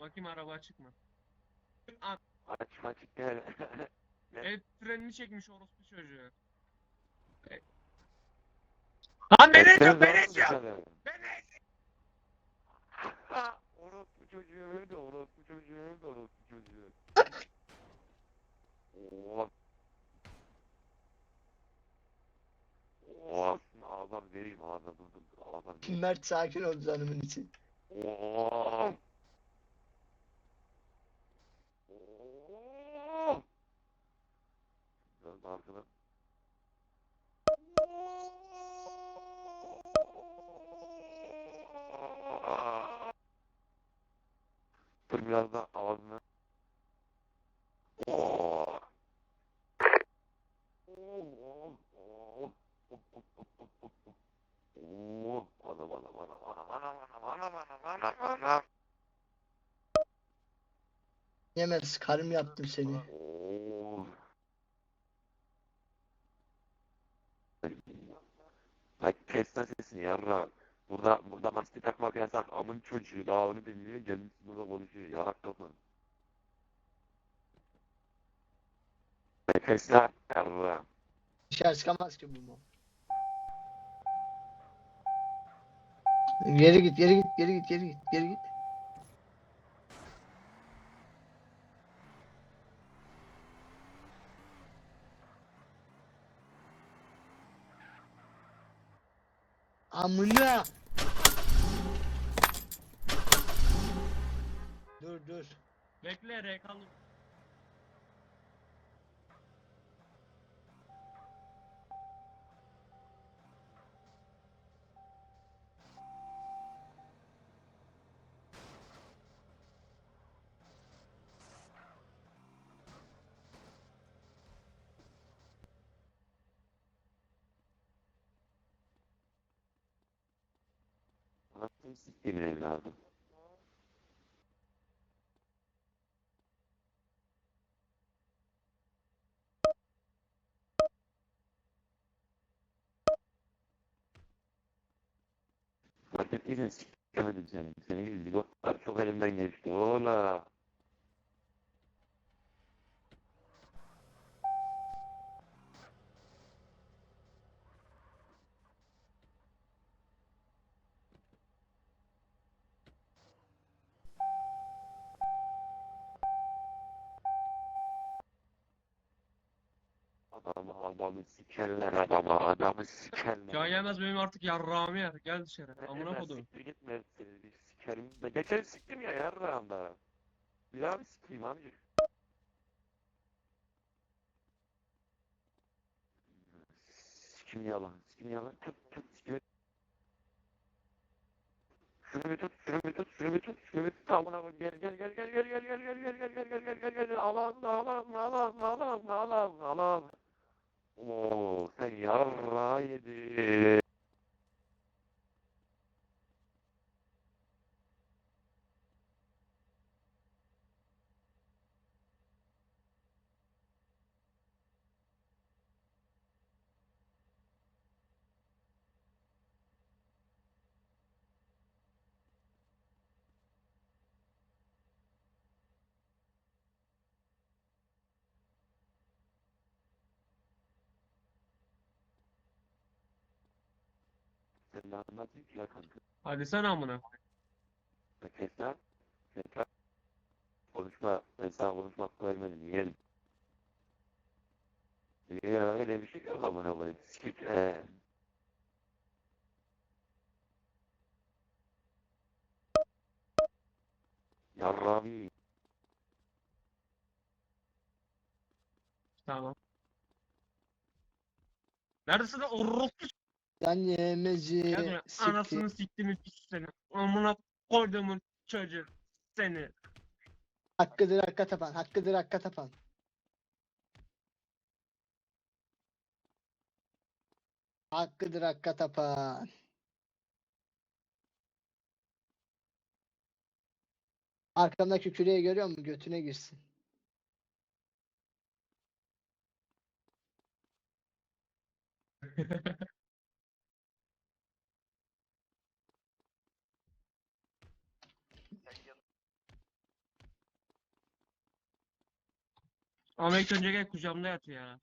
Bakayım araba açık mı? Aa, Açık açık gel. El frenini çekmiş orospu çocuğu. E- Lan beni eziyor, beni eziyor. Beni eziyor. Orospu çocuğu öldü, orospu çocuğu öldü, orospu çocuğu. Oh. Oh, ağzım vereyim, ağzım dur dur, ağzım vereyim. Mert sakin ol canımın için. Oh. arkadan. Biraz da ağzını. Yemez karım yaptım seni. Bak kes lan sesini yarra. Burada burada maske takmak yasak. Amın çocuğu daha onu bilmiyor. Gelmiş burada konuşuyor. Yarak kapan. Kes lan yarra. Dışarı çıkamaz ki bu mu? Geri git, geri git, geri git, geri git, geri git. Amına. Dur dur. Bekle rekalı. Spinella. Martina si chiama di gente, il 4 per il magneto, la... adamı adamı sikerler adamı adamı sikerler. Ya gelmez benim artık yarrağımı yer. Gel dışarı. Ee, Amına kodum. Siktir gitme seni bir sikerim. Ben geçen siktim ya yarrağımda. Bir daha bir sikeyim abi. Sikim yalan. Sikim yalan. Tut tut sikim. Şunu bir tut, şunu bir tut, şunu bir tut, şunu bir tut. Amına kodum gel gel gel gel gel. Matematik ya kanka. Hadi sen amına. Tekrar. Tekrar. Konuşma. Mesela konuşmak vermedi. Yiyelim. Ya öyle bir şey yok amına koyayım. Sikik. Ee. Yarrami. Tamam. Neredesin lan? Orospu Gel buraya. sikti. Anasını siktimin pis seni. Amına koyduğumun çocuğu. Seni. Hakkıdır hakka tapan, hakkıdır hakka tapan. Hakkıdır hakka tapan. Arkamdaki küreği görüyor musun? Götüne girsin. Ama ilk önce gel kucağımda yat ya.